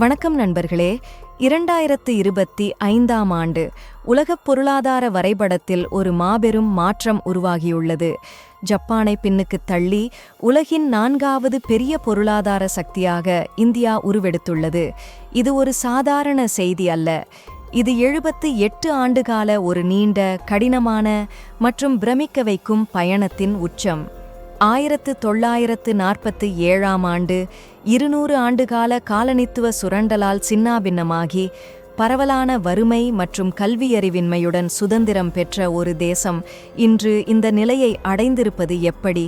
வணக்கம் நண்பர்களே. இரண்டாயிரத்து இருபத்தி ஐந்தாம் ஆண்டு உலகப் பொருளாதார வரைபடத்தில் ஒரு மாபெரும் மாற்றம் உருவாகியுள்ளது. ஜப்பானை பின்னுக்குத் தள்ளி உலகின் நான்காவது பெரிய பொருளாதார சக்தியாக இந்தியா உருவெடுத்துள்ளது. இது ஒரு சாதாரண செய்தி அல்ல. இது எழுபத்து எட்டு ஆண்டுகால ஒரு நீண்ட கடினமான மற்றும் பிரமிக்க வைக்கும் பயணத்தின் உச்சம். ஆயிரத்து தொள்ளாயிரத்து நாற்பத்து ஏழாம் ஆண்டு இருநூறு ஆண்டுகால காலனித்துவ சுரண்டலால் சின்னாபின்னமாகி பரவலான வறுமை மற்றும் கல்வியறிவின்மையுடன் சுதந்திரம் பெற்ற ஒரு தேசம் இன்று இந்த நிலையை அடைந்திருப்பது எப்படி?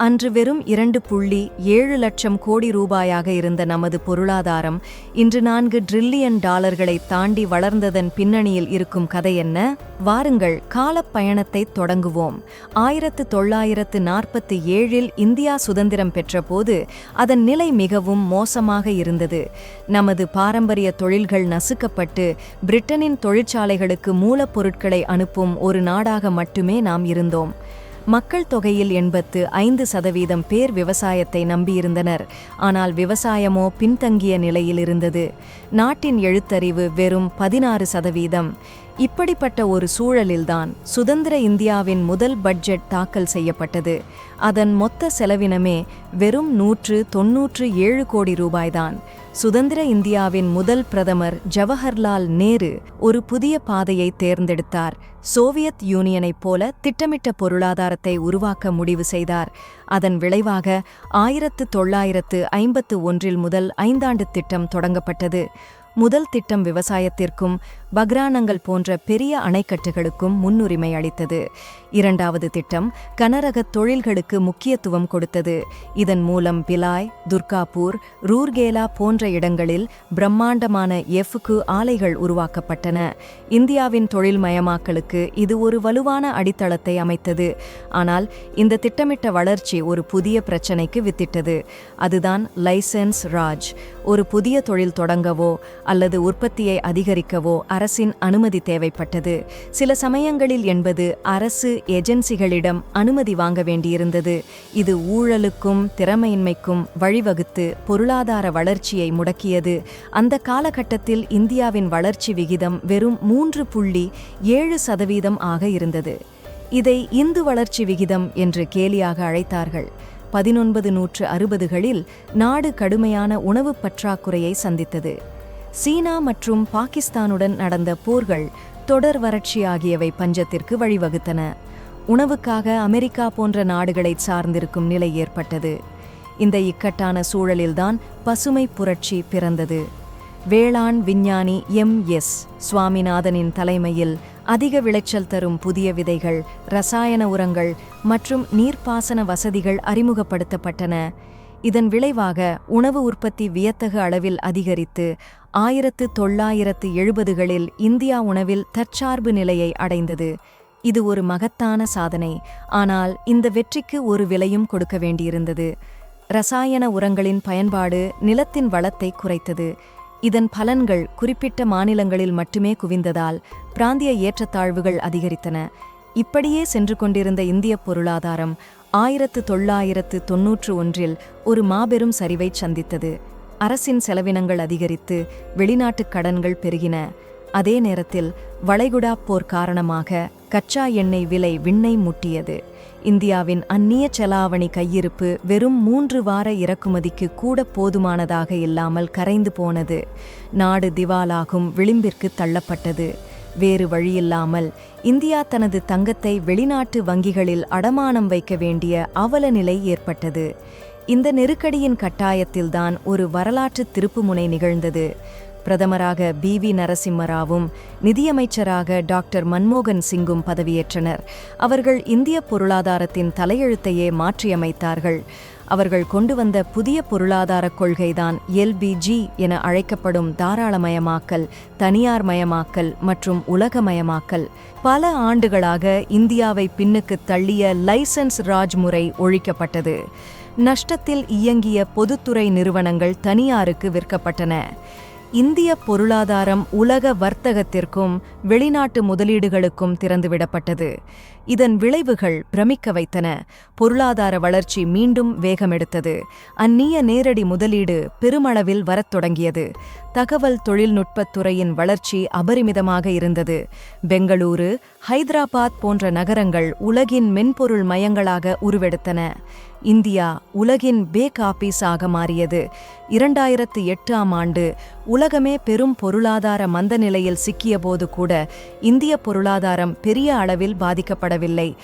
அன்று வெறும் இரண்டு புள்ளி ஏழு லட்சம் கோடி ரூபாயாக இருந்த நமது பொருளாதாரம் இன்று நான்கு டிரில்லியன் டாலர்களை தாண்டி வளர்ந்ததன் பின்னணியில் இருக்கும் கதை என்ன? வாருங்கள் காலப்பயணத்தை தொடங்குவோம். ஆயிரத்து தொள்ளாயிரத்து நாற்பத்தி ஏழில் இந்தியா சுதந்திரம் பெற்றபோது அதன் நிலை மிகவும் மோசமாக இருந்தது. நமது பாரம்பரிய தொழில்கள் நசுக்கப்பட்டு பிரிட்டனின் தொழிற்சாலைகளுக்கு மூலப்பொருட்களை அனுப்பும் ஒரு நாடாக மட்டுமே நாம் இருந்தோம். மக்கள் தொகையில் எண்பத்து ஐந்து சதவீதம் பேர் விவசாயத்தை நம்பியிருந்தனர். ஆனால் விவசாயமோ பின்தங்கிய நிலையில் இருந்தது. நாட்டின் எழுத்தறிவு வெறும் பதினாறு சதவீதம். இப்படிப்பட்ட ஒரு சூழலில்தான் சுதந்திர இந்தியாவின் முதல் பட்ஜெட் தாக்கல் செய்யப்பட்டது. அதன் மொத்த செலவினமே வெறும் நூற்று தொன்னூற்று ஏழு கோடி ரூபாய்தான். சுதந்திர இந்தியாவின் முதல் பிரதமர் ஜவஹர்லால் நேரு ஒரு புதிய பாதையை தேர்ந்தெடுத்தார். சோவியத் யூனியனைப் போல திட்டமிட்ட பொருளாதாரத்தை உருவாக்க முடிவு செய்தார். அதன் விளைவாக ஆயிரத்து தொள்ளாயிரத்து ஐம்பத்து ஒன்றில் முதல் ஐந்தாண்டு திட்டம் தொடங்கப்பட்டது. முதல் திட்டம் விவசாயத்திற்கும் பக்ரானங்கள் போன்ற பெரிய அணைக்கட்டுகளுக்கும் முன்னுரிமை அளித்தது. இரண்டாவது திட்டம் கனரக தொழில்களுக்கு முக்கியத்துவம் கொடுத்தது. இதன் மூலம் பிலாய் துர்காபூர் ரூர்கேலா போன்ற இடங்களில் பிரம்மாண்டமான எஃப்கு ஆலைகள் உருவாக்கப்பட்டன. இந்தியாவின் தொழில்மயமாக்கலுக்கு இது ஒரு வலுவான அடித்தளத்தை அமைத்தது. ஆனால் இந்த திட்டமிட்ட வளர்ச்சி ஒரு புதிய பிரச்சினைக்கு வித்திட்டது. அதுதான் லைசென்ஸ் ராஜ். ஒரு புதிய தொழில் தொடங்கவோ அல்லது உற்பத்தியை அதிகரிக்கவோ அரசின் அனுமதி தேவைப்பட்டது. சில சமயங்களில் என்பது அரசு ஏஜென்சிகளிடம் அனுமதி வாங்க வேண்டியிருந்தது. இது ஊழலுக்கும் திறமையின்மைக்கும் வழிவகுத்து பொருளாதார வளர்ச்சியை முடக்கியது. அந்த காலகட்டத்தில் இந்தியாவின் வளர்ச்சி விகிதம் வெறும் மூன்று புள்ளி ஏழு சதவீதம் ஆக இருந்தது. இதை இந்து வளர்ச்சி விகிதம் என்று கேலியாக அழைத்தார்கள். பதினொன்பது நூற்று அறுபதுகளில் நாடு கடுமையான உணவுப் பற்றாக்குறையை சந்தித்தது. சீனா மற்றும் பாகிஸ்தானுடன் நடந்த போர்கள் தொடர் வறட்சி ஆகியவை பஞ்சத்திற்கு வழிவகுத்தன. உணவுக்காக அமெரிக்கா போன்ற நாடுகளை சார்ந்திருக்கும் நிலை ஏற்பட்டது. இந்த இக்கட்டான சூழலில்தான் பசுமை புரட்சி பிறந்தது. வேளாண் விஞ்ஞானி எம். எஸ். சுவாமிநாதனின் தலைமையில் அதிக விளைச்சல் தரும் புதிய விதைகள் ரசாயன உரங்கள் மற்றும் நீர்ப்பாசன வசதிகள் அறிமுகப்படுத்தப்பட்டன. இதன் விளைவாக உணவு உற்பத்தி வியத்தகு அளவில் அதிகரித்து ஆயிரத்து தொள்ளாயிரத்து எழுபதுகளில் இந்தியா உணவில் தற்சார்பு நிலையை அடைந்தது. இது ஒரு மகத்தான சாதனை. ஆனால் இந்த வெற்றிக்கு ஒரு விலையும் கொடுக்க வேண்டியிருந்தது. ரசாயன உரங்களின் பயன்பாடு நிலத்தின் வளத்தை குறைத்தது. இதன் பலன்கள் குறிப்பிட்ட மாநிலங்களில் மட்டுமே குவிந்ததால் பிராந்திய ஏற்றத்தாழ்வுகள் அதிகரித்தன. இப்படியே சென்று கொண்டிருந்த இந்திய பொருளாதாரம் ஆயிரத்து தொள்ளாயிரத்து தொன்னூற்று ஒன்றில் ஒரு மாபெரும் சரிவை சந்தித்தது. அரசின் செலவினங்கள் அதிகரித்து வெளிநாட்டுக் கடன்கள் பெருகின. அதே நேரத்தில் வளைகுடா போர் காரணமாக கச்சா எண்ணெய் விலை விண்ணை முட்டியது. இந்தியாவின் அந்நிய செலாவணி கையிருப்பு வெறும் மூன்று வார இறக்குமதிக்கு கூட போதுமானதாக இல்லாமல் கரைந்து போனது. நாடு திவாலாகும் விளிம்பிற்கு தள்ளப்பட்டது. வேறு வழியில்லாமல் இந்தியா தனது தங்கத்தை வெளிநாட்டு வங்கிகளில் அடமானம் வைக்க வேண்டிய அவல நிலை ஏற்பட்டது. இந்த நெருக்கடியின் கட்டாயத்தில்தான் ஒரு வரலாற்று திருப்புமுனை நிகழ்ந்தது. பிரதமராக பி. வி. நரசிம்மராவும் நிதியமைச்சராக டாக்டர் மன்மோகன் சிங்கும் பதவியேற்றனர். அவர்கள் இந்திய பொருளாதாரத்தின் தலையெழுத்தையே மாற்றியமைத்தார்கள். அவர்கள் கொண்டு வந்த புதிய பொருளாதார கொள்கைதான் எல்பிஜி என அழைக்கப்படும் தாராளமயமாக்கல் தனியார்மயமாக்கல் மற்றும் உலகமயமாக்கல். பல ஆண்டுகளாக இந்தியாவை பின்னுக்கு தள்ளிய லைசன்ஸ் ராஜ் முறை ஒழிக்கப்பட்டது. நஷ்டத்தில் இயங்கிய பொதுத்துறை நிறுவனங்கள் தனியாருக்கு விற்கப்பட்டன. இந்திய பொருளாதாரம் உலக வர்த்தகத்திற்கும் வெளிநாட்டு முதலீடுகளுக்கும் திறந்துவிடப்பட்டது. இதன் விளைவுகள் பிரமிக்க வைத்தன. பொருளாதார வளர்ச்சி மீண்டும் வேகமெடுத்தது. அந்நிய நேரடி முதலீடு பெருமளவில் வரத் தொடங்கியது. தகவல் தொழில்நுட்பத் துறையின் வளர்ச்சி அபரிமிதமாக இருந்தது. பெங்களூரு ஹைதராபாத் போன்ற நகரங்கள் உலகின் மென்பொருள் மையங்களாக உருவெடுத்தன. இந்தியா உலகின் பேக் ஆபீஸாக மாறியது. இரண்டாயிரத்து எட்டாம் ஆண்டு உலகமே பெரும் பொருளாதார மந்த நிலையில் சிக்கியபோது கூட இந்திய பொருளாதாரம் பெரிய அளவில் பாதிக்கப்படவில்லை.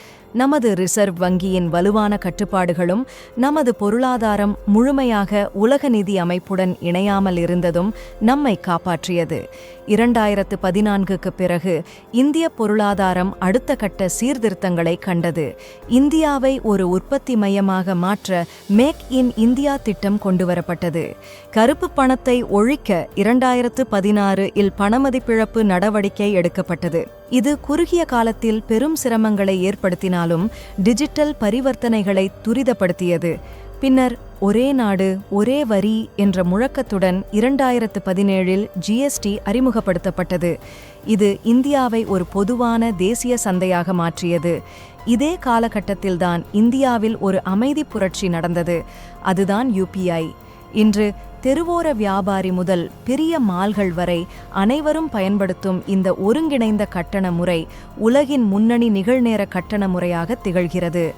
நமது ரிசர்வ் வங்கியின் வலுவான கட்டுப்பாடுகளும் நமது பொருளாதாரம் முழுமையாக உலக நிதி அமைப்புடன் இணையாமல் இருந்ததும் நம்மை காப்பாற்றியது. இரண்டாயிரத்து பதினான்குக்கு பிறகு இந்திய பொருளாதாரம் அடுத்த கட்ட சீர்திருத்தங்களை கண்டது. இந்தியாவை ஒரு உற்பத்தி மையமாக மாற்ற மேக் இன் இந்தியா திட்டம் கொண்டுவரப்பட்டது. கருப்பு பணத்தை ஒழிக்க இரண்டாயிரத்து பதினாறு இல் பணமதிப்பிழப்பு நடவடிக்கை எடுக்கப்பட்டது. இது குறுகிய காலத்தில் பெரும் சிரமங்களை ஏற்படுத்தினாலும் டிஜிட்டல் பரிவர்த்தனைகளை துரிதப்படுத்தியது. பின்னர் ஒரே நாடு ஒரே வரி என்ற முழக்கத்துடன் இரண்டாயிரத்து பதினேழில் ஜிஎஸ்டி அறிமுகப்படுத்தப்பட்டது. இது இந்தியாவை ஒரு பொதுவான தேசிய சந்தையாக மாற்றியது. இதே காலகட்டத்தில்தான் இந்தியாவில் ஒரு அமைதி புரட்சி நடந்தது. அதுதான் யுபிஐ இன்று தெருவோர வியாபாரி முதல் பெரிய மால்கள் வரை அனைவரும் பயன்படுத்தும் இந்த ஒருங்கிணைந்த கட்டண முறை உலகின் முன்னணி நிகழ்நேர கட்டண முறையாக திகழ்கிறது.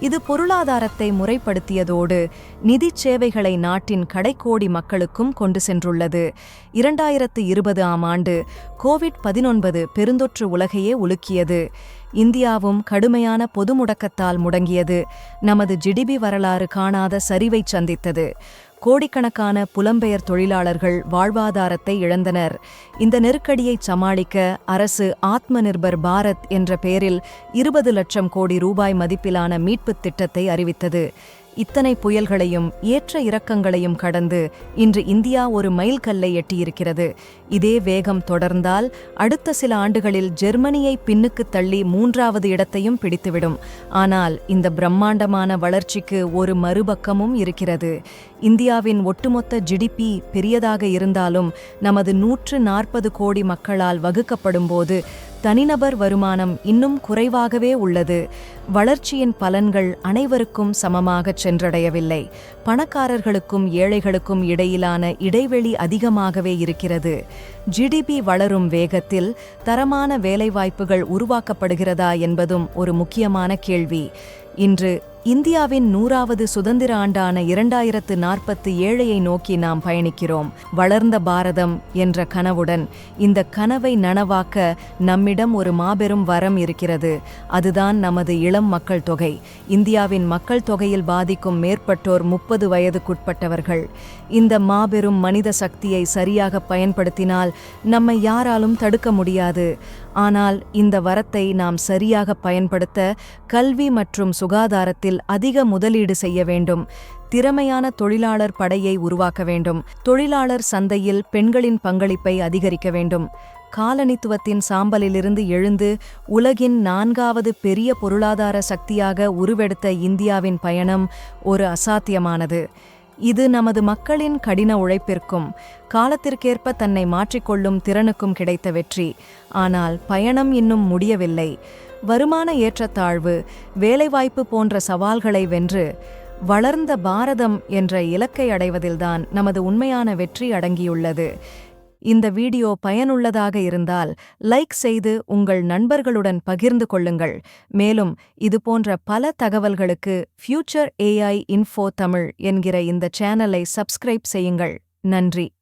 இது பொருளாதாரத்தை முறைப்படுத்தியதோடு நிதி சேவைகளை நாட்டின் கடைக்கோடி மக்களுக்கும் கொண்டு சென்றுள்ளது. இரண்டாயிரத்து இருபது ஆம் ஆண்டு கோவிட் பதினொன்பது பெருந்தொற்று உலகையே உலுக்கியது. இந்தியாவும் கடுமையான பொது முடக்கத்தால் முடங்கியது. நமது ஜிடிபி வரலாறு காணாத சரிவை சந்தித்தது. கோடிக்கணக்கான புலம்பெயர் தொழிலாளர்கள் வாழ்வாதாரத்தை இழந்தனர். இந்த நெருக்கடியை சமாளிக்க அரசு ஆத்ம நிர்பர் பாரத் என்ற பெயரில் இருபது லட்சம் கோடி ரூபாய் மதிப்பிலான மீட்புத் திட்டத்தை அறிவித்தது. இத்தனை புயல்களையும் ஏற்ற இறக்கங்களையும் கடந்து இன்று இந்தியா ஒரு மைல்கல்லை எட்டியிருக்கிறது. இதே வேகம் தொடர்ந்தால் அடுத்த சில ஆண்டுகளில் ஜெர்மனியை பின்னுக்கு தள்ளி மூன்றாவது இடத்தையும் பிடித்துவிடும். ஆனால் இந்த பிரம்மாண்டமான வளர்ச்சிக்கு ஒரு மறுபக்கமும் இருக்கிறது. இந்தியாவின் ஒட்டுமொத்த ஜிடிபி பெரியதாக இருந்தாலும் நமது நூற்று நாற்பது கோடி மக்களால் வகுக்கப்படும் போது தனிநபர் வருமானம் இன்னும் குறைவாகவே உள்ளது. வளர்ச்சியின் பலன்கள் அனைவருக்கும் சமமாகச் சென்றடையவில்லை. பணக்காரர்களுக்கும் ஏழைகளுக்கும் இடையிலான இடைவெளி அதிகமாகவே இருக்கிறது. ஜிடிபி வளரும் வேகத்தில் தரமான வேலைவாய்ப்புகள் உருவாக்கப்படுகிறதா என்பதும் ஒரு முக்கியமான கேள்வி. இன்று இந்தியாவின் நூறாவது சுதந்திர ஆண்டான இரண்டாயிரத்து நாற்பத்தி ஏழையை நோக்கி நாம் பயணிக்கிறோம். வளர்ந்த பாரதம் என்ற கனவுடன் இந்த கனவை நனவாக்க நம்மிடம் ஒரு மாபெரும் வரம் இருக்கிறது. அதுதான் நமது இளம் மக்கள் தொகை. இந்தியாவின் மக்கள் தொகையில் பாதிக்கும் மேற்பட்டோர் முப்பது வயதுக்குட்பட்டவர்கள். இந்த மாபெரும் மனித சக்தியை சரியாக பயன்படுத்தினால் நம்மை யாராலும் தடுக்க முடியாது. ஆனால் இந்த வரத்தை நாம் சரியாக பயன்படுத்த கல்வி மற்றும் சுகாதாரத்தில் அதிக முதலீடு செய்ய வேண்டும். திறமையான தொழிலாளர் படையை உருவாக்க வேண்டும். தொழிலாளர் சந்தையில் பெண்களின் பங்களிப்பை அதிகரிக்க வேண்டும். காலனித்துவத்தின் சாம்பலிலிருந்து எழுந்து உலகின் நான்காவது பெரிய பொருளாதார சக்தியாக உருவெடுத்த இந்தியாவின் பயணம் ஒரு அசாத்தியமானது. இது நமது மக்களின் கடின உழைப்பிற்கும் காலத்திற்கேற்ப தன்னை மாற்றிக்கொள்ளும் திறனுக்கும் கிடைத்த வெற்றி. ஆனால் பயணம் இன்னும் முடியவில்லை. வருமான ஏற்றத்தாழ்வு வேலைவாய்ப்பு போன்ற சவால்களை வென்று வளர்ந்த பாரதம் என்ற இலக்கை அடைவதில்தான் நமது உண்மையான வெற்றி அடங்கியுள்ளது. இந்த வீடியோ பயனுள்ளதாக இருந்தால் லைக் செய்து உங்கள் நண்பர்களுடன் பகிர்ந்து கொள்ளுங்கள். மேலும் இதுபோன்ற பல தகவல்களுக்கு ஃபியூச்சர் ஏஐ இன்ஃபோ தமிழ் என்கிற இந்த சேனலை சப்ஸ்கிரைப் செய்யுங்கள். நன்றி.